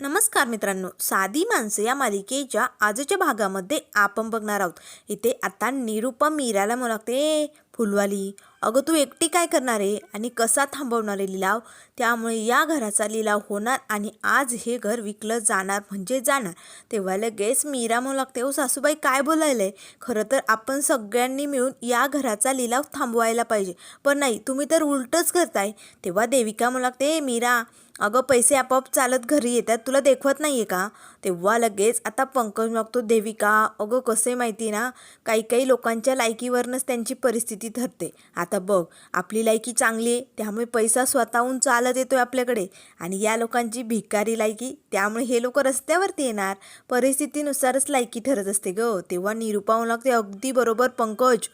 नमस्कार मित्रांनो साधी माणसं या मालिकेच्या आजच्या भागामध्ये आपण बघणार आहोत. इथे आता निरुपा मीराला म्हणते फुलवाली अगं तू एकटी काय करणार आहे आणि कसा थांबवणार आहे लिलाव? त्यामुळे या घराचा लिलाव होणार आणि आज हे घर विकलं जाणार म्हणजे जाणार. तेव्हा लगेच मीरा म्हणू लागते हो सासूबाई काय बोलायलं आहे खरं तर आपण सगळ्यांनी मिळून या घराचा लिलाव थांबवायला पाहिजे. पण नाही तुम्ही तर उलटंच करताय. तेव्हा देविका म्हणू लागते मीरा अगं पैसे आपोआप चालत घरी येतात तुला देखवत नाही आहे का? तेव्हा लगेच आता पंकज मागतो देविका अगं कसे माहिती ना काही काही लोकांच्या लायकीवरनंच त्यांची परिस्थिती ठरते. आता बघ आपली लायकी चांगली आहे त्यामुळे पैसा स्वतःहून चालत येतोय आपल्याकडे. आणि या लोकांची भिकारी लायकी त्यामुळे हे लोक रस्त्यावरती येणार. परिस्थितीनुसारच लायकी ठरत असते ग. तेव्हा निरुपा लागते अगदी बरोबर पंकज.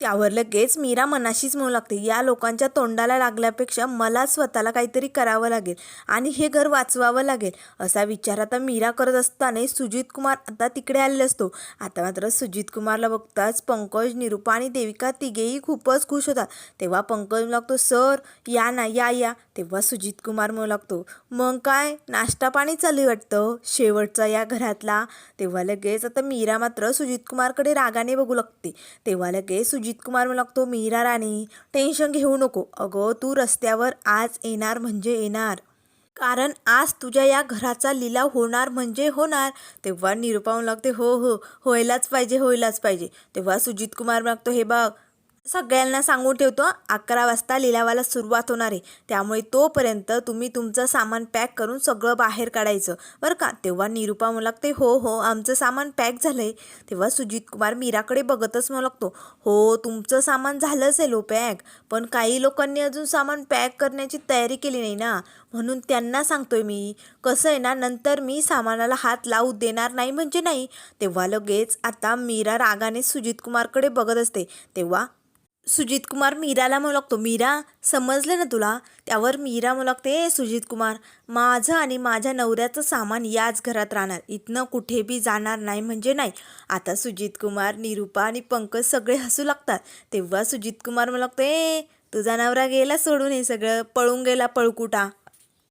त्यावर लगेच मीरा मनाशीच म्हणू लागते. या लोकांच्या तोंडाला लागल्यापेक्षा मला स्वतःला काहीतरी करावं लागेल आणि हे घर वाचवावं लागेल असा विचार आता मीरा करत असताना सुजित कुमार आता तिकडे आलेला असतो. आता मात्र सुजित कुमारला बघताच पंकज निरुपा आणि देविका तिघेही खूपच खुश होतात. तेव्हा पंकज लागतो सर या ना या या. तेव्हा सुजित कुमार म्हणू लागतो मग काय नाश्ता पाणी चालू वाटतं? शेवटचा या घरातला. तेव्हा लगेच आता मीरा मात्र सुजित कुमारकडे रागाने बघू लागते. तेव्हा लगेच सुजित कुमार म्हणू लागतो मीरा राणे टेन्शन घेऊ नको. अगं तू रस्त्यावर आज येणार म्हणजे येणार. कारण आज तुझ्या या घराचा लिलाव होणार म्हणजे होणार. तेव्हा निरुपा म्हणू लागते हो हो व्हायलाच पाहिजे होयलाच पाहिजे. तेव्हा सुजित कुमार मागतो हे बघ सगळ्यांना सांगून ठेवतो अकरा वाजता लिलावाला सुरुवात होणार आहे. त्यामुळे तोपर्यंत तुम्ही तुमचं सामान पॅक करून सगळं बाहेर काढायचं. बरं का? तेव्हा निरुपा म्हणू लागते हो हो आमचं सामान पॅक झालं आहे तेव्हा सुजित कुमार मीराकडे बघतच म्हणू लागतो हो तुमचं सामान झालंच आहे लो पॅक पण काही लोकांनी अजून सामान पॅक करण्याची तयारी केली नाही ना. म्हणून त्यांना सांगतोय मी कसं आहे ना नंतर मी सामानाला हात लावू देणार नाही म्हणजे नाही. तेव्हा लगेच आता मीरा रागाने सुजित कुमारकडे बघत असते. तेव्हा सुजित कुमार मीराला म्हणू लागतो मीरा समजलं ना तुला? त्यावर मीरा म्हणू लागते "ए, सुजित कुमार माझं आणि माझ्या नवऱ्याचं सामान याच घरात राहणार. इथनं कुठे बी जाणार नाही म्हणजे नाही. आता सुजित कुमार निरुपा आणि पंकज सगळे हसू लागतात. तेव्हा सुजित कुमार म्हणू लागतो ए तुझा नवरा गेला सोडून हे सगळं. पळून गेला पळकुटा.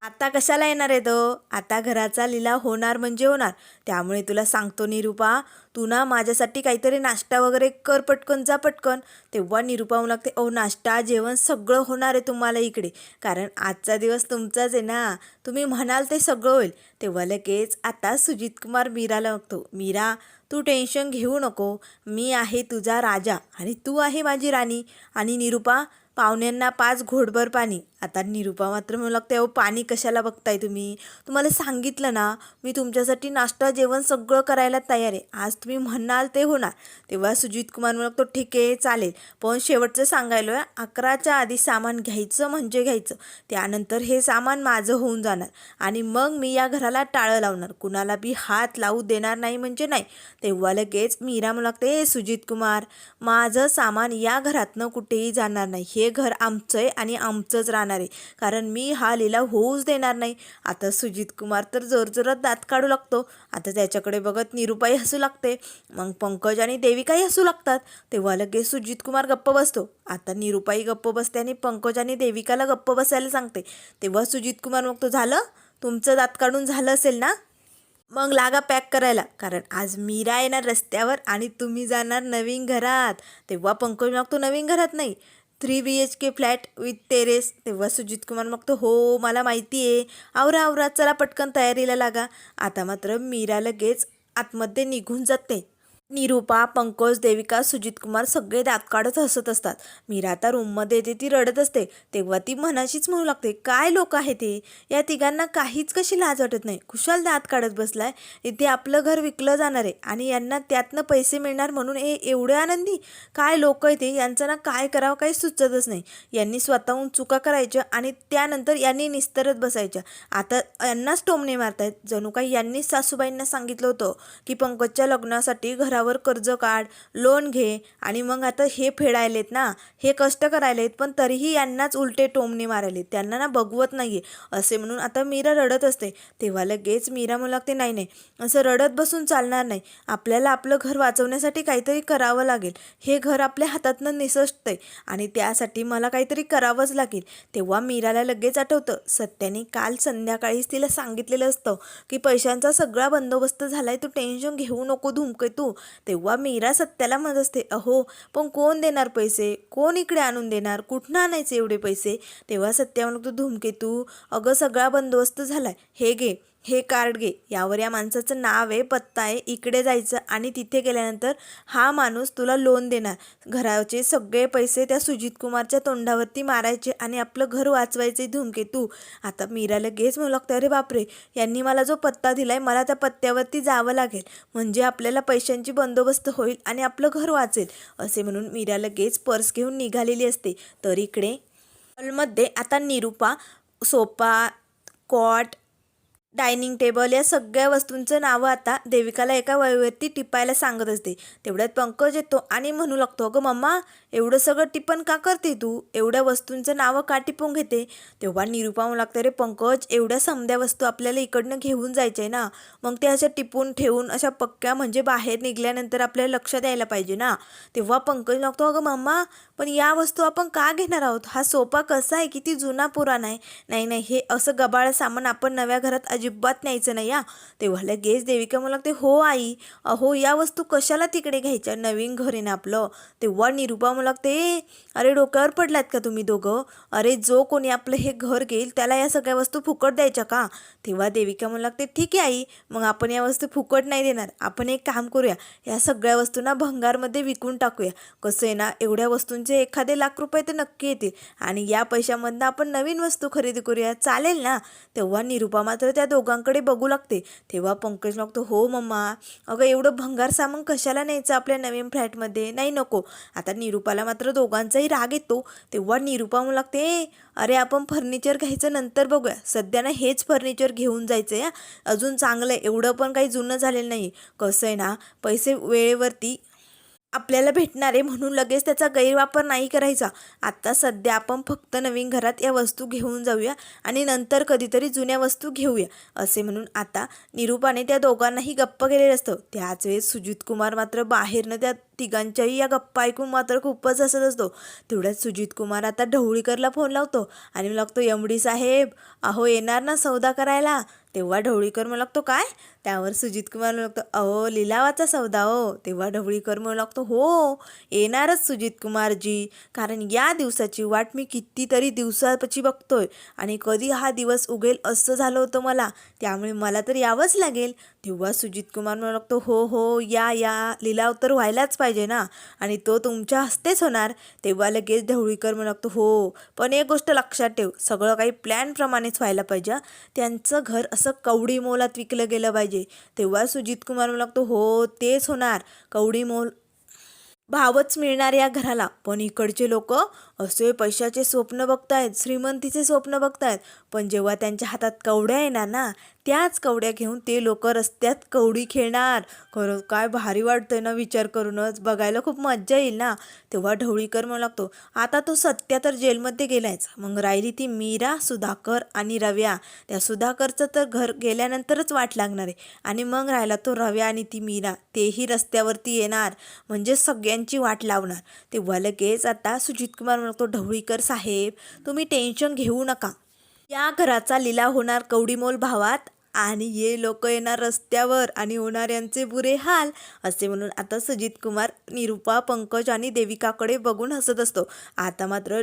आता कशाला येणार आहे तो? आता घराचा लिलाव होणार म्हणजे होणार. त्यामुळे तुला सांगतो निरुपा तू ना माझ्यासाठी काहीतरी नाश्ता वगैरे कर पटकन जा पटकन. तेव्हा निरुपा म्हणू लागते ओ नाश्ता जेवण सगळं होणार आहे तुम्हाला इकडे. कारण आजचा दिवस तुमचाच आहे ना. तुम्ही म्हणाल ते सगळं होईल. तेव्हा लगेच आता सुजित कुमार मीराला बघतो. मीरा तू टेन्शन घेऊ नको. मी आहे तुझा राजा आणि तू आहे माझी राणी. आणि निरुपा पाहुण्यांना पाच घोटभर पाणी. आता निरुपा मात्र म्हणू लागते अहो पाणी कशाला बघताय तुम्ही? तुम्हाला सांगितलं ना मी तुमच्यासाठी नाश्ता जेवण सगळं करायला तयार आहे. आज तुम्ही म्हणाल ते होणार. तेव्हा सुजित कुमार म्हणू लागतो ठीक आहे चालेल. पण शेवटचं सांगायलो आहे अकराच्या आधी सामान घ्यायचं म्हणजे घ्यायचं. त्यानंतर हे सामान माझं होऊन जाणार. आणि मग मी या घराला टाळं लावणार. कुणाला बी हात लावू देणार नाही म्हणजे नाही. तेव्हा लगेच मीरा म्हणू लागते हे सुजित कुमार माझं सामान या घरातनं कुठेही जाणार नाही. हे घर आमचं आहे आणि आमचंच राहणार आहे. कारण मी हा लिलाव होऊच देणार नाही. आता सुजित कुमार तर जोरजोरात दात काढू लागतो. आता त्याच्याकडे बघत निरुपाई हसू लागते. मग पंकज आणि देविकाही हसू लागतात. तेव्हा लगेच सुजित कुमार गप्प बसतो. आता निरुपाई गप्प बसते आणि पंकज आणि देविकाला गप्प बसायला सांगते. तेव्हा सुजित कुमार मग तो झालं? तुमचं दात काढून झालं असेल ना? मग लागा पॅक करायला. कारण आज मीरा येणार रस्त्यावर आणि तुम्ही जाणार नवीन घरात. तेव्हा पंकज मागतो नवीन घरात नाही. Three B H K flat with terrace. तेव्हा सुजित कुमार तो हो मला माहिती आहे. आवरा आवरा चला पटकन तयारीला लागा. आता मात्र मीरा लगेच आतमध्ये निघून जाते. निरूपा पंकज देविका सुजित कुमार सगळे दात काढत हसत असतात. मीरा आता रूममध्ये येते ती रडत असते. तेव्हा ती मनाशीच म्हणू लागते काय लोक आहे ते या तिघांना काहीच कशी लाज वाटत नाही? खुशाल दात काढत बसलाय. इथे आपलं घर विकलं जाणार आहे आणि यांना त्यातनं पैसे मिळणार म्हणून हे एवढे आनंदी? काय लोक येते ते यांचं ना काय करावं काही सुचतच नाही. यांनी स्वतःहून चुका करायच्या आणि त्यानंतर यांनी निस्तरत बसायच्या. आता यांनाच टोमणे मारतायत. जणू काही यांनीच सासूबाईंना सांगितलं होतं की पंकजच्या लग्नासाठी घरात घरावर कर्ज काढ लोन घे आणि मग आता हे फेडायलेत ना हे कष्ट करायलेत पण तरीही यांनाच उलटे टोमणे मारायलेत. त्यांना ना बघवत नाही आहे असे म्हणून आता मीरा रडत असते. तेव्हा लगेच मीरा म्हणू लागते नाही नाही असं रडत बसून चालणार नाही. आपल्याला आपलं घर वाचवण्यासाठी काहीतरी करावं लागेल. हे घर आपल्या हातातनं निसटतंय आणि त्यासाठी मला काहीतरी करावंच लागेल. तेव्हा मीराला लगेच आठवतं सत्याने काल संध्याकाळीच तिला सांगितलेलं असतं की पैशांचा सगळा बंदोबस्त झालाय तू टेन्शन घेऊ नको धुमके तू तेव्हा मीरा सत्याला म्हणत असते अहो पण कोण देणार पैसे? कोण इकडे आणून देणार? कुठनं आणायचे एवढे पैसे? तेव्हा सत्या म्हणतो धुमके तू अगं सगळा बंदोबस्त झालाय. हे घे. हे कार्ड घे. यावर या माणसाचं नाव आहे पत्ता आहे इकडे जायचं आणि तिथे गेल्यानंतर हा माणूस तुला लोन देणार. घराचे सगळे पैसे त्या सुजित कुमारच्या तोंडावरती मारायचे आणि आपलं घर वाचवायचे धुमके. तू आता मीरा लगेच म्हणू लागतं अरे बापरे यांनी मला जो पत्ता दिलाय मला त्या पत्त्यावरती जावं लागेल. म्हणजे आपल्याला पैशांची बंदोबस्त होईल आणि आपलं घर वाचेल. असे म्हणून मीरा लगेच पर्स घेऊन निघालेली असते. तर इकडे हॉलमध्ये आता निरूपा सोपा कॉट डायनिंग टेबल या सगळ्या वस्तूंचं नावं आता देविकाला एका वहीवरती टिपायला सांगत असते. तेवढ्यात पंकज येतो आणि म्हणू लागतो अगं मम्मा एवढं सगळं टिपण का करते तू? एवढ्या वस्तूंचं नावं का टिपून घेते? तेव्हा निरूपा म्हणू लागतं रे पंकज एवढ्या समद्या वस्तू आपल्याला इकडनं घेऊन जायच्या आहे ना? मग ते अशा टिपून ठेवून अशा पक्क्या म्हणजे बाहेर निघाल्यानंतर आपल्याला लक्ष द्यायला पाहिजे ना? तेव्हा पंकज लागतो अगं मम्मा पण या वस्तू आपण का घेणार आहोत? हा सोपा कसा आहे? किती जुना पुराण आहे. नाही नाही हे असं गबाळ सामान आपण नव्या घरात अजिबात न्यायचं नाही या तेव्हा लगेच देविका मला लागते हो आई अहो या वस्तू कशाला तिकडे घ्यायच्या? नवीन घर आहे ना आपलं. तेव्हा निरूपा मला लागते अरे डोक्यावर पडलात का तुम्ही दोघं? अरे जो कोणी आपलं हे घर घेईल त्याला या सगळ्या वस्तू फुकट द्यायच्या का? तेव्हा देविका मला लागते ठीक आहे आई मग आपण या वस्तू फुकट नाही देणार. आपण एक काम करूया या सगळ्या वस्तूंना भंगारमध्ये विकून टाकूया. कसं आहे ना एवढ्या वस्तूंचे एखादे लाख रुपये तर नक्की येतील आणि या पैशामधनं आपण नवीन वस्तू खरेदी करूया. चालेल ना? तेव्हा निरूपा मात्र त्या दोघांकडे बघू लागते. तेव्हा पंकज लागतो हो मम्मा. अगं एवढं भंगार सामान कशाला न्यायचं आपल्या नवीन फ्लॅटमध्ये? नाही नको. आता निरूपाला मात्र दोघांचाही राग येतो. तेव्हा निरूपा म्हणू लागते अरे आपण फर्निचर घ्यायचं नंतर बघूया. सध्या ना हेच फर्निचर घेऊन जायचं आहे अजून चांगलं आहे एवढं पण काही जुनं झालेलं नाही. कसं आहे ना पैसे वेळेवरती आपल्याला भेटणार आहे म्हणून लगेच त्याचा गैरवापर नाही करायचा. आत्ता सध्या आपण फक्त नवीन घरात या वस्तू घेऊन जाऊया आणि नंतर कधीतरी जुन्या वस्तू घेऊया असे म्हणून आता निरूपाने त्या दोघांनाही गप्प केलेलं असतं. त्याच वेळेस सुजित कुमार मात्र बाहेरनं त्या तिघांच्याही या गप्पा ऐकून मात्र खूपच हसत असतो. तेवढ्यात सुजित कुमार आता ढवळीकरला फोन लावतो आणि लागतो यमडी साहेब अहो येणार ना सौदा करायला? तेव्हा ढवळीकर म्हणू लागतो काय? त्यावर सुजित कुमार म्हणू लागतो अहो लिलावाचा सौदा हो. तेव्हा ढवळीकर म्हणू लागतो हो येणारच सुजित कुमारजी. कारण या दिवसाची वाट मी कितीतरी दिवसाची बघतोय आणि कधी हा दिवस उगेल असं झालं होतं मला. त्यामुळे मला तर यावंच लागेल. तेव्हा सुजित कुमार म्हणू लागतो हो हो या या लिलाव तर व्हायलाच पाहिजे ना. आणि तो तुमच्या हस्तेच होणार. तेव्हा लगेच ढवळीकर म्हणू लागतो हो पण एक गोष्ट लक्षात ठेव. सगळं काही प्लॅनप्रमाणेच व्हायला पाहिजे त्यांचं घर असं कवडी मोलात विकलं गेलं पाहिजे. तेव्हा सुजित कुमार म्हणू लागतो हो तेच होणार. कवडी मोल भावच मिळणार या घराला. पण इकडचे लोक असे पैशाचे स्वप्न बघतायत श्रीमंतीचे स्वप्न बघतायत. पण जेव्हा त्यांच्या हातात कवड्या येणार ना त्याच कवड्या घेऊन ते लोक रस्त्यात कवडी खेळणार. खरं काय भारी वाटतंय ना विचार करूनच. बघायला खूप मज्जा येईल ना. तेव्हा ढवळीकर म्हणू लागतो आता तो सत्या तर जेलमध्ये गेलायच. मग राहिली ती मीरा सुधाकर आणि रव्या. त्या सुधाकरचं तर घर गेल्यानंतरच वाट लागणार आहे. आणि मग राहिला तो रव्या आणि ती मीरा. तेही रस्त्यावरती येणार. म्हणजे सगळ्यांची वाट लावणार. तेव्हा लगेच आता सुजित कुमार म्हणतो ढवळीकर साहेब तुम्ही टेन्शन घेऊ नका. या घराचा लिलाव होणार कवडीमोल भावात आणि ये लोक येणार रस्त्यावर आणि होणार यांचे बुरे हाल असे म्हणून आता सुजित कुमार निरूपा पंकज आणि देविकाकडे बघून हसत असतो. आता मात्र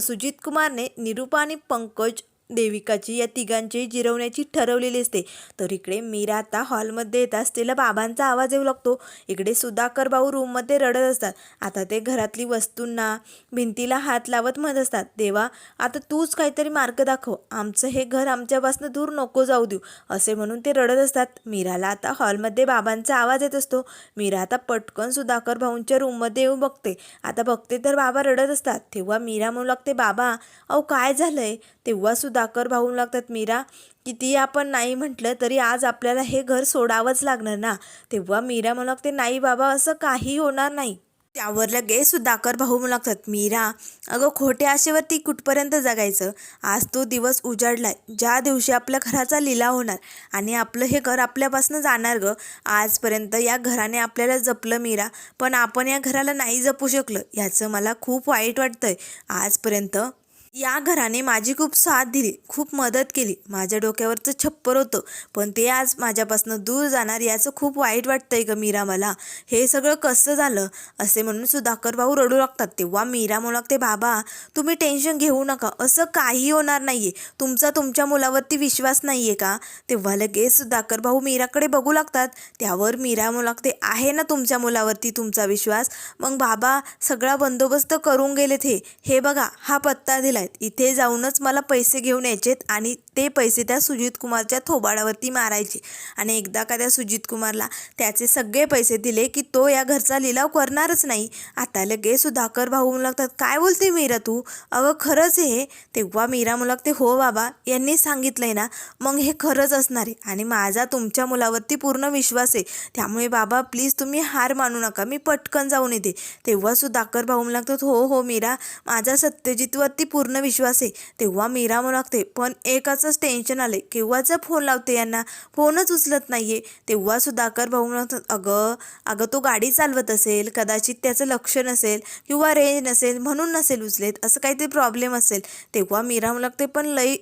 सुजित कुमारने निरूपा आणि पंकज देविकाची या तिघांची जिरवण्याची ठरवलेली असते. तर इकडे मीरा आता हॉलमध्ये येताच तिला बाबांचा आवाज येऊ लागतो इकडे सुधाकर भाऊ रूममध्ये रडत असतात. आता ते घरातली वस्तूंना भिंतीला हात लावत म्हणत असतात. देवा आता तूच काहीतरी मार्ग दाखव. आमचं हे घर आमच्यापासून दूर नको जाऊ देऊ असे म्हणून ते रडत असतात. मीराला आता हॉलमध्ये बाबांचा आवाज येत असतो. मीरा आता पटकन सुधाकर भाऊंच्या रूममध्ये येऊन बघते. आता बघते तर बाबा रडत असतात. तेव्हा मीरा म्हणू लागते बाबा अहो काय झालंय? तेव्हा सुद्धा साखर भाऊ लागतात मीरा. किती आपण नाही म्हटलं तरी आज आपल्याला हे घर सोडावंच लागणार ना. तेव्हा मीरा म्हणू लागते नाही बाबा असं काही होणार नाही. त्यावर लगेच सुधाकर भाऊ म्हणू लागतात मीरा अगं खोट्या आशेवरती कुठपर्यंत जगायचं? आज तो दिवस उजाडलाय. ज्या दिवशी आपल्या घराचा लिला होणार आणि आपलं हे घर आपल्यापासून जाणार ग आजपर्यंत या घराने आपल्याला जपलं मीरा. पण आपण या घराला नाही जपू शकलं याचं मला खूप वाईट वाटतंय. आजपर्यंत या घराने माझी खूप साथ दिली खूप मदत केली. माझ्या डोक्यावरचं छप्पर होतं पण ते आज माझ्यापासून दूर जाणार याचं खूप वाईट वाटतंय ग मीरा मला. हे सगळं कसं झालं? असे म्हणून सुधाकर भाऊ रडू लागतात. तेव्हा मीरा म्हणू बाबा तुम्ही टेन्शन घेऊ नका. असं काही होणार नाहीये. तुमचा तुमच्या मुलावरती विश्वास नाहीये का? तेव्हा लगेच सुधाकर भाऊ मीराकडे बघू लागतात. त्यावर मीरा म्हणू आहे ना तुमच्या मुलावरती तुमचा विश्वास? मग बाबा सगळा बंदोबस्त करून गेलेत हे. हे बघा हा पत्ता दिला आहेत. इथे जाऊनच मला पैसे घेऊन यायचेत आणि ते पैसे त्या सुजित कुमारच्या थोबाडावरती मारायचे. आणि एकदा का त्या सुजित कुमारला त्याचे सगळे पैसे दिले की तो या घरचा लिलाव करणारच नाही. आता लगेच सुधाकर भाऊ म्हणू लागतात काय बोलते मीरा तू? अगं खरंच हे. तेव्हा मीरा म्हणू लागते हो बाबा यांनी सांगितलंय ना मग हे खरंच असणार आहे. आणि माझा तुमच्या मुलावरती पूर्ण विश्वास आहे. त्यामुळे बाबा प्लीज तुम्ही हार मानू नका मी पटकन जाऊन येते. तेव्हा सुधाकर भाऊ म्हणू लागतात हो हो मीरा माझा सत्यजितवरती पूर्ण विश्वास आहे. तेव्हा मीरा म्हणू लागते पण एकाचंच टेन्शन आलं आहे केव्हाचा फोन लावते यांना? फोनच उचलत नाही आहे तेव्हा सुधाकर भाऊ म्हणत अगं अगं तो गाडी चालवत असेल कदाचित त्याचं लक्ष नसेल किंवा रेंज नसेल म्हणून नसेल उचलेत असं काहीतरी प्रॉब्लेम असेल. तेव्हा मीरा म्हणू लागते पण लई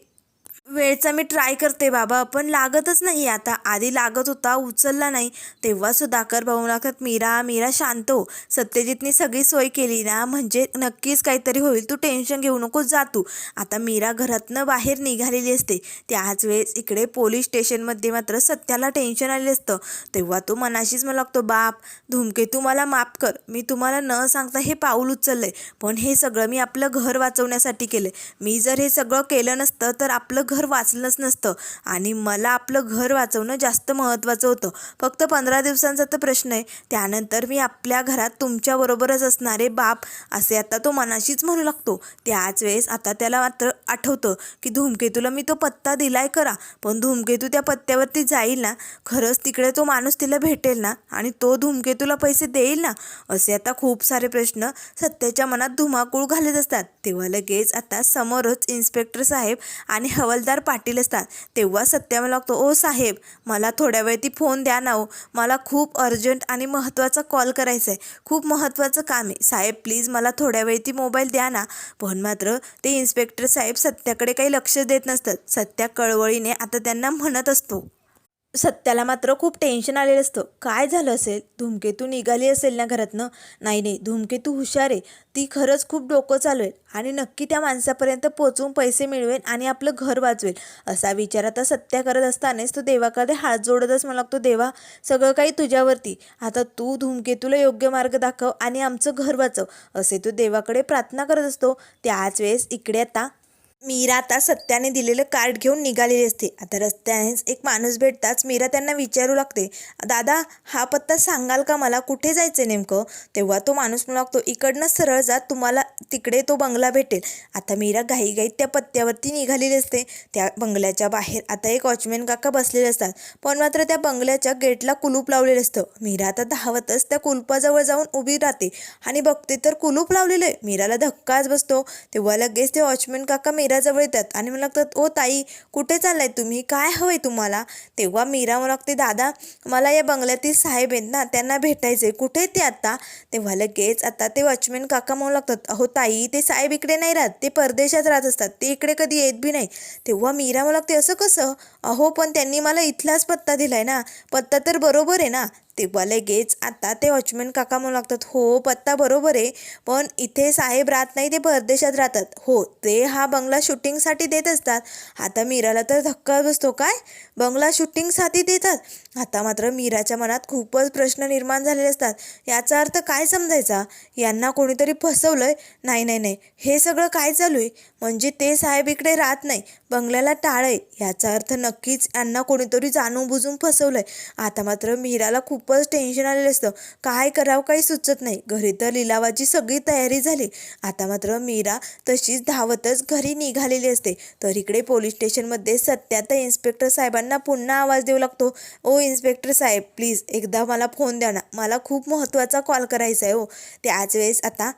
वेळचा मी ट्राय करते बाबा पण लागतच नाही आता. आधी लागत होता उचलला नाही. तेव्हा सुधाकर भाऊ लागतात मीरा मीरा शांत हो. सत्यजितने सगळी सोय केली ना म्हणजे नक्कीच काहीतरी होईल. तू टेन्शन घेऊ नको जा तू. आता मीरा घरातनं बाहेर निघालेली असते. त्याच वेळेस इकडे पोलीस स्टेशनमध्ये मात्र सत्याला टेन्शन आले असतं. तेव्हा तो मनाशीच मला लागतो बाप धूमकेतू मला माफ कर. मी तुम्हाला न सांगता हे पाऊल उचललंय. पण हे सगळं मी आपलं घर वाचवण्यासाठी केलं मी जर हे सगळं केलं नसतं तर आपलं घर वाचलंच नसतं. आणि मला आपलं घर वाचवणं जास्त महत्त्वाचं होतं. फक्त पंधरा दिवसांचा तर प्रश्न आहे. त्यानंतर मी आपल्या घरात तुमच्याबरोबरच असणारे बाप असे आता तो मनाशीच म्हणू लागतो. त्याच वेळेस आता त्याला मात्र आठवतं की धूमकेतूला मी तो पत्ता दिलाय करा. पण धूमकेतू त्या पत्त्यावरती जाईल ना? खरंच तिकडे तो माणूस तिला भेटेल ना? आणि तो धूमकेतूला पैसे देईल ना? असे आता खूप सारे प्रश्न सत्याच्या मनात धुमाकूळ घालत असतात. तेव्हा लगेच आता समोरच इन्स्पेक्टर साहेब आणि हवालदार पाटील असतात. तेव्हा सत्या मला लागतो ओ साहेब मला थोड्या वेळ ती फोन द्या ना हो मला खूप अर्जंट आणि महत्त्वाचा कॉल करायचा आहे खूप महत्त्वाचं काम आहे. साहेब प्लीज मला थोड्या वेळ ती मोबाईल द्या ना. पण मात्र ते इन्स्पेक्टर साहेब सत्याकडे काही लक्ष देत नसतात. सत्या कळवळीने आता त्यांना म्हणत असतो. सत्याला मात्र खूप टेन्शन आलेलं असतं. काय झालं असेल? धूमकेतू निघाली असेल ना घरातनं? नाही नाही धूमकेतू हुशार आहे. ती खरंच खूप डोकं चालवेल आणि नक्की त्या माणसापर्यंत पोचवून पैसे मिळवेल आणि आपलं घर वाचवेल. असा विचार आता सत्या करत असतानाच तो देवाकडे हात जोडतच मला लागतो देवा सगळं काही तुझ्यावरती. आता तू धूमकेतूला योग्य मार्ग दाखव आणि आमचं घर वाचव. असे तो देवाकडे प्रार्थना करत असतो. त्याच वेळेस इकडे आता मीरा आता सत्याने दिलेलं कार्ड घेऊन निघालेली असते. आता रस्त्यानेच एक माणूस भेटताच मीरा त्यांना विचारू लागते. दादा हा पत्ता सांगाल का मला? कुठे जायचं नेमकं? तेव्हा तो माणूस म्हणू लागतो इकडनं सरळ जात तुम्हाला तिकडे तो बंगला भेटेल. आता मीरा घाईघाईत त्या पत्त्यावरती निघालेली असते. त्या बंगल्याच्या बाहेर आता एक वॉचमॅन काका बसलेले असतात. पण मात्र त्या बंगल्याच्या गेटला कुलूप लावलेलं असतं. मीरा आता धावतच त्या कुलपाजवळ जाऊन उभी राहते. आणि बघते तर कुलूप लावलेलं आहे. मीराला धक्काच बसतो. तेव्हा लगेच ते वॉचमॅन काका मीराजवळ येतात. आणि मला लागतात ओ ताई कुठे चाललाय तुम्ही? काय हवंय तुम्हाला? तेव्हा मीरा मला लागते दादा मला या बंगल्यातील साहेब आहेत ना त्यांना भेटायचे कुठे ते आता? तेव्हा लगेच आता ते वॉचमॅन काका म्हणू लागतात अहो ताई ते साहेब इकडे नाही राहत. ते परदेशात राहत असतात. ते इकडे कधी येत बी नाही. तेव्हा मीरा मला लागते असं कसं? अहो पण त्यांनी मला इथलाच पत्ता दिलाय ना. पत्ता तर बरोबर आहे ना. तेव्हा लगेच आता ते वॉचमॅन काका म्हणू लागतात हो पत्ता बरोबर आहे पण इथे साहेब राहत नाही ते परदेशात राहतात. हो ते हा बंगला शूटिंगसाठी देत असतात. आता मीराला तर धक्का बसतो काय? बंगला शूटिंगसाठी देतात? आता मात्र मीराच्या मनात खूपच प्रश्न निर्माण झालेले असतात. याचा अर्थ काय समजायचा? यांना कोणीतरी फसवलंय? नाही नाही नाही. हे सगळं काय चालू आहे? म्हणजे ते साहेब इकडे राहत नाही. बंगल्याला टाळय याचा अर्थ नक्कीच यांना कोणीतरी जाणून बुजून फसवलंय. आता मात्र मीराला खूपच टेन्शन आलेलं असतं. काय करावं काही सुचत नाही. घरी तर लिलावाची सगळी तयारी झाली. आता मात्र मीरा तशीच धावतच घरी निघालेली असते. तर इकडे पोलीस स्टेशनमध्ये सत्या तर इन्स्पेक्टर साहेबांना पुन्हा आवाज देऊ लागतो. ओ इन्स्पेक्टर साहेब प्लीज एकदा मला फोन द्या ना. मला खूप महत्त्वाचा कॉल करायचा आहे हो. त्याच वेळेस आता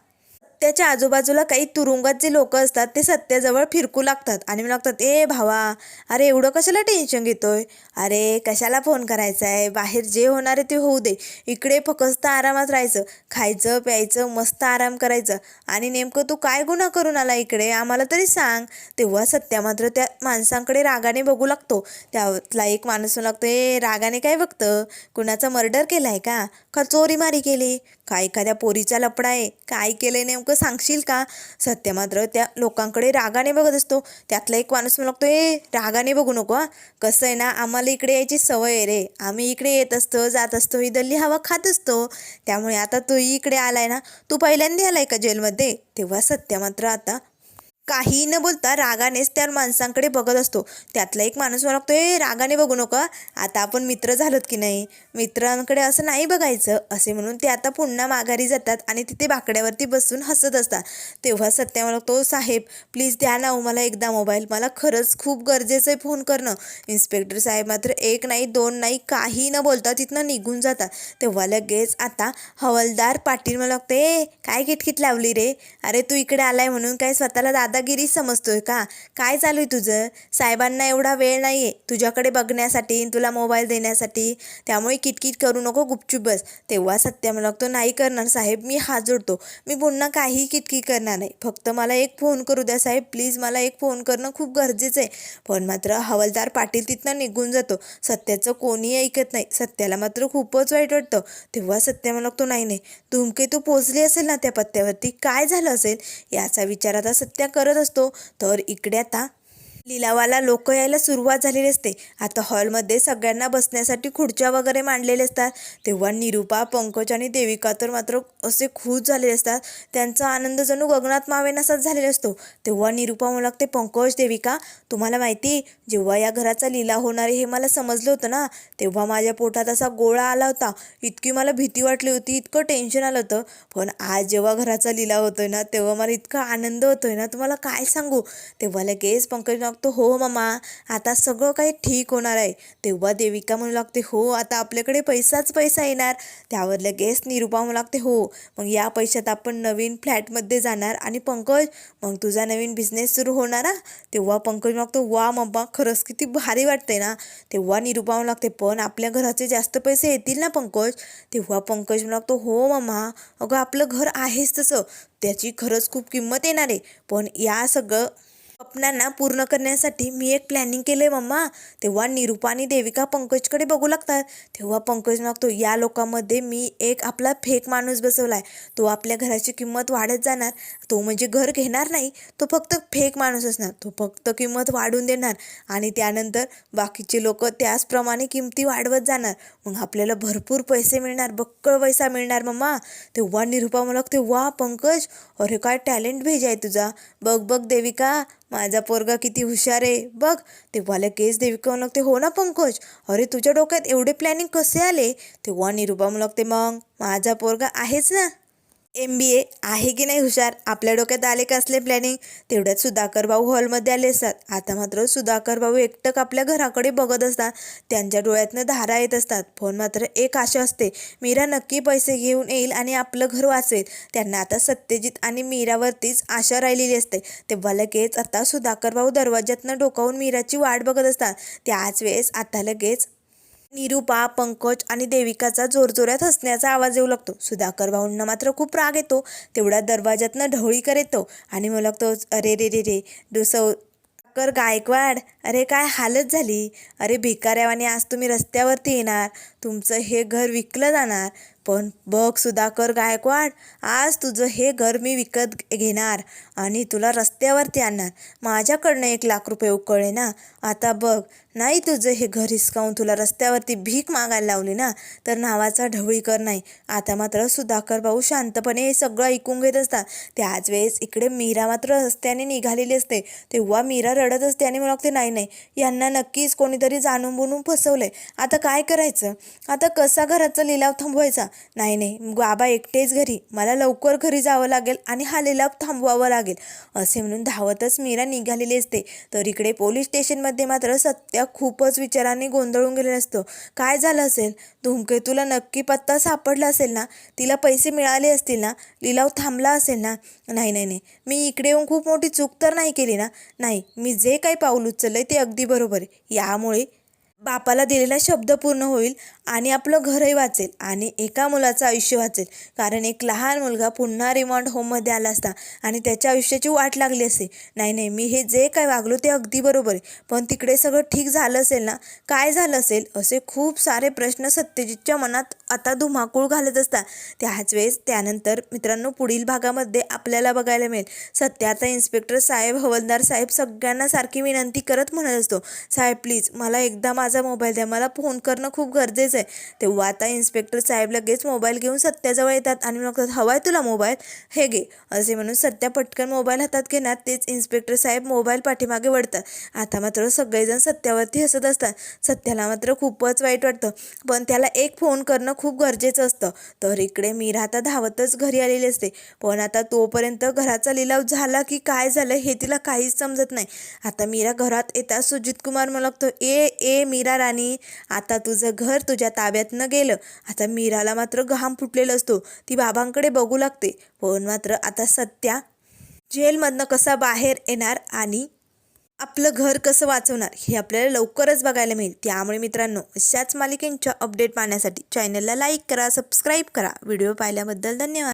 सत्याच्या आजूबाजूला काही तुरुंगात जे लोक असतात ते सत्याजवळ फिरकू लागतात. आणि म्हणू लागतात ए भावा अरे एवढं कशाला टेन्शन घेतोय? अरे कशाला फोन करायचा आहे बाहेर जे होणार आहे ते होऊ दे. इकडे फकस्त आरामात राहायचं. खायचं प्यायचं मस्त आराम करायचं. आणि नेमकं तू काय गुन्हा करून आला इकडे? आम्हाला तरी सांग. तेव्हा सत्या मात्र त्या माणसांकडे रागाने बघू लागतो. त्यातला एक माणूस लागतो ए रागाने काय बघतं? कुणाचा मर्डर केलाय का? का चोरीमारी केली? का एखाद्या पोरीचा लपडा आहे? काय केलंय नेमकं सांगशील का? सत्य मात्र त्या लोकांकडे रागाने बघत असतो. त्यातला एक माणूस मला लागतो ए रागाने बघू नको हा. कसं आहे ना आम्हाला इकडे यायची सवय आहे रे. आम्ही इकडे येत असतो जात असतो ही दल्ली हवा खात असतो. त्यामुळे आता तूही इकडे आलाय ना तू पहिल्यांदा आलाय का जेलमध्ये? तेव्हा सत्य मात्र आता काही न बोलता रागानेच त्या माणसांकडे बघत असतो. त्यातला एक माणूस मला लागतो हे रागाने बघू नका आता आपण मित्र झालोत की नाही? मित्रांकडे असं नाही बघायचं असे म्हणून ते आता पुन्हा माघारी जातात आणि तिथे बाकड्यावरती बसून हसत असतात. तेव्हा सत्या मला लागतो साहेब प्लीज द्या ना हो मला एकदा मोबाईल. मला खरंच खूप गरजेचं आहे फोन करणं. इन्स्पेक्टर साहेब मात्र एक नाही दोन नाही काही न बोलता तिथनं निघून जातात. तेव्हा लगेच आता हवालदार पाटील मला लागते काय किटकिट लावली रे? अरे तू इकडे आलाय म्हणून काय स्वतःला दादागिरी समजतोय का? काय चालू आहे तुझं? साहेबांना एवढा वेळ नाही आहे तुझ्याकडे बघण्यासाठी तुला मोबाईल देण्यासाठी. त्यामुळे किटकिट करू नको गुपचूप बस. तेव्हा सत्य मला लागतो नाही करणार साहेब मी हात जोडतो मी पुन्हा काही किटकिट करणार नाही. फक्त मला एक फोन करू द्या साहेब. प्लीज मला एक फोन करणं खूप गरजेचं आहे पण मात्र हवालदार पाटील तिथनं निघून जातो. सत्याचं कोणी ऐकत नाही. सत्याला मात्र खूपच वाईट वाटतं. तेव्हा सत्य मला लागतो नाही नाही. धुमके तू पोचली असेल ना त्या पत्त्यावरती? काय झालं असेल? याचा विचार आता सत्या कर करत असतो तर इकडे आता लिलावाला लोक यायला सुरुवात झालेली असते. आता हॉलमध्ये सगळ्यांना बसण्यासाठी खुर्च्या वगैरे मांडलेले असतात. तेव्हा निरुपा पंकज आणि देविका तर मात्र असे खुश झालेले असतात. त्यांचा आनंद जणू गगनात मावेनासाच झालेला असतो. तेव्हा निरुपा म्हणू लागते पंकज देविका. तुम्हाला माहिती जेव्हा या घराचा लिला होणार आहे हे मला समजलं होतं ना? तेव्हा माझ्या पोटात असा गोळा आला होता. इतकी मला भीती वाटली होती इतकं टेन्शन आलं होतं. पण आज जेव्हा घराचा लिला होतोय ना तेव्हा मला इतका आनंद होतोय ना तुम्हाला काय सांगू? तेव्हा लगेच पंकज लागतो हो मामा आता सगळं काही ठीक होणार आहे. तेव्हा देविका म्हणू लागते हो आता आपल्याकडे पैसाच पैसा येणार. त्यावर लगेच निरुपा म्हणू लागते हो मग या पैशात आपण नवीन फ्लॅटमध्ये जाणार आणि पंकज मग तुझा नवीन बिझनेस सुरू होणार ना तेव्हा पंकज लागतो वा मम्मा खरंच किती भारी वाटते ना. तेव्हा निरुपा म्हणू लागते पण आपल्या घराचे जास्त पैसे येतील ना पंकज? तेव्हा पंकज म्हणू लागतो हो मामा अगं आपलं घर आहेच तसं त्याची खरंच खूप किंमत येणार आहे पण या सगळं स्वप्नांना पूर्ण करण्यासाठी मी एक प्लॅनिंग केलं आहे मम्मा. तेव्हा निरुपा आणि देविका पंकजकडे बघू लागतात. तेव्हा पंकज मागतो या लोकांमध्ये मी एक आपला फेक माणूस बसवला आहे तो आपल्या घराची किंमत वाढत जाणार. तो म्हणजे घर घेणार नाही. तो फक्त फेक माणूस असणार. तो फक्त किंमत वाढवून देणार. आणि त्यानंतर बाकीचे लोक त्याचप्रमाणे किमती वाढवत जाणार. मग आपल्याला भरपूर पैसे मिळणार. बक्कळ पैसा मिळणार मम्मा. तेव्हा निरुपा मला तेव्हा वा पंकज अरे काय टॅलेंट भेज आहे तुझा. बघ बघ देविका. माझा पोरगा किती हुशार आहे. बघ ते लगेच देविका म्हणू लागते हो ना पंकज? अरे तुझ्या डोक्यात एवढे प्लॅनिंग कसे आले? तेव्हा निरुपा लागते मग. माझा पोरगा आहेच ना. एम बी ए आहे की नाही हुशार? आपल्या डोक्यात आले का असले प्लॅनिंग तेवढ्यात सुधाकर भाऊ हॉलमध्ये आले असतात. आता मात्र सुधाकर भाऊ एकटक आपल्या घराकडे बघत असतात. त्यांच्या डोळ्यातनं धारा येत असतात. फोन मात्र एक आशा असते. मीरा नक्की पैसे घेऊन येईल आणि आपलं घर वाचवेल. त्यांना आता सत्यजित आणि मीरावरतीच आशा राहिलेली असते. तेव्हा लगेच आता सुधाकर भाऊ दरवाज्यातनं डोकावून मीराची वाट बघत असतात. त्याच वेळेस आता लगेच निरुपा पंकज आणि देविकाचा जोरजोरात हसण्याचा आवाज येऊ लागतो. सुधाकर भाऊंना मात्र खूप राग येतो. तेवढ्या दरवाजातनं ढवळीकर येतो आणि मग लागतो अरे रे रे रे डोसव कर गायकवाड अरे काय हालत झाली? अरे भिकाऱ्यावाने आज तुम्ही रस्त्यावरती येणार. तुमचं हे घर विकलं जाणार. पण बघ सुधाकर गायकवाड आज तुझं हे घर मी विकत घेणार आणि तुला रस्त्यावरती आणणार. माझ्याकडनं एक लाख रुपये उकळले ना. आता बघ नाही तुझं हे घर हिसकावून तुला रस्त्यावरती भीक मागायला लावली ना तर नावाचा ढवळीकर नाही. आता मात्र सुधाकर भाऊ शांतपणे हे सगळं ऐकून घेत असतात. त्याच वेळेस इकडे मीरा मात्र रस्त्याने निघालेली असते. तेव्हा मीरा रडत असते आणि मला वाटते नाही नाही यांना नक्कीच कोणीतरी जाणून बुणून फसवलंय. आता काय करायचं? आता कसा घराचा लिलाव थांबवायचा? नाही नाही. बाबा एकटेच घरी. मला लवकर घरी जावं लागेल आणि हा लिलाव थांबवावा लागेल. असे म्हणून धावतच मीरा निघालेली असते. तर इकडे पोलीस स्टेशनमध्ये मात्र सत्या खूपच विचाराने गोंधळून गेलेला असतो. काय झालं असेल? धूमकेतूला नक्की पत्ता सापडला असेल ना? तिला पैसे मिळाले असतील ना? लिलाव थांबला असेल ना? नाही नाही नाही. मी इकडे येऊन खूप मोठी चूक तर नाही केली ना? नाही. मी जे काही पाऊल उचललंय ते अगदी बरोबर आहे. यामुळे बापाला दिलेला शब्द पूर्ण होईल. आणि आपलं घरही वाचेल आणि एका मुलाचं आयुष्य वाचेल. कारण एक लहान मुलगा पुन्हा रिमांड होममध्ये आला असता आणि त्याच्या आयुष्याची वाट लागली असते नाही नाही मी हे जे काय वागलो ते अगदी बरोबर आहे. पण तिकडे सगळं ठीक झालं असेल ना? काय झालं असेल? असे खूप सारे प्रश्न सत्यजितच्या मनात आता धुमाकूळ घालत असतात त्याच वेळेस त्यानंतर मित्रांनो पुढील भागामध्ये आपल्याला बघायला मिळेल. सत्याचा आता इन्स्पेक्टर साहेब हवलदार साहेब सगळ्यांना सारखी विनंती करत म्हणत असतो. साहेब प्लीज मला एकदा माझा मोबाईल द्या. मला फोन करणं खूप गरजेचं आहे. तेव्हा आता इन्स्पेक्टर साहेब लगेच मोबाईल घेऊन सत्याजवळ येतात आणि म्हणतात हवाय आहे तुला मोबाईल हे घे. असे म्हणून सत्या पटकन मोबाईल हातात घेणार तेच इन्स्पेक्टर साहेब मोबाईल पाठीमागे वळतात. आता मात्र सगळेजण सत्यावरती हसत असतात. सत्याला मात्र खूपच वाईट वाटतं. पण त्याला एक फोन करणं खूप गरजेचं असतं. तर इकडे मीरा आता धावतच घरी आलेली असते. पण आता तोपर्यंत घराचा लिलाव झाला की काय झालं हे तिला काहीच समजत नाही. आता मीरा घरात येतात सुजित कुमार मला लागतो ए ए मीरा राणी आता तुझं घर तुझ्या ताब्यातनं गेलं. आता मीराला मात्र घाम फुटलेला असतो. ती बाबांकडे बघू लागते. पण मात्र आता सत्या जेलमधनं कसा बाहेर येणार आणि आपलं घर कसं वाचवणार हे आपल्याला लवकरच बघायला मिळेल. त्यामुळे मित्रांनो अशाच मालिकेंच्या अपडेट पाहण्यासाठी चॅनलला लाईक करा सबस्क्राईब करा. व्हिडिओ पाहिल्याबद्दल धन्यवाद.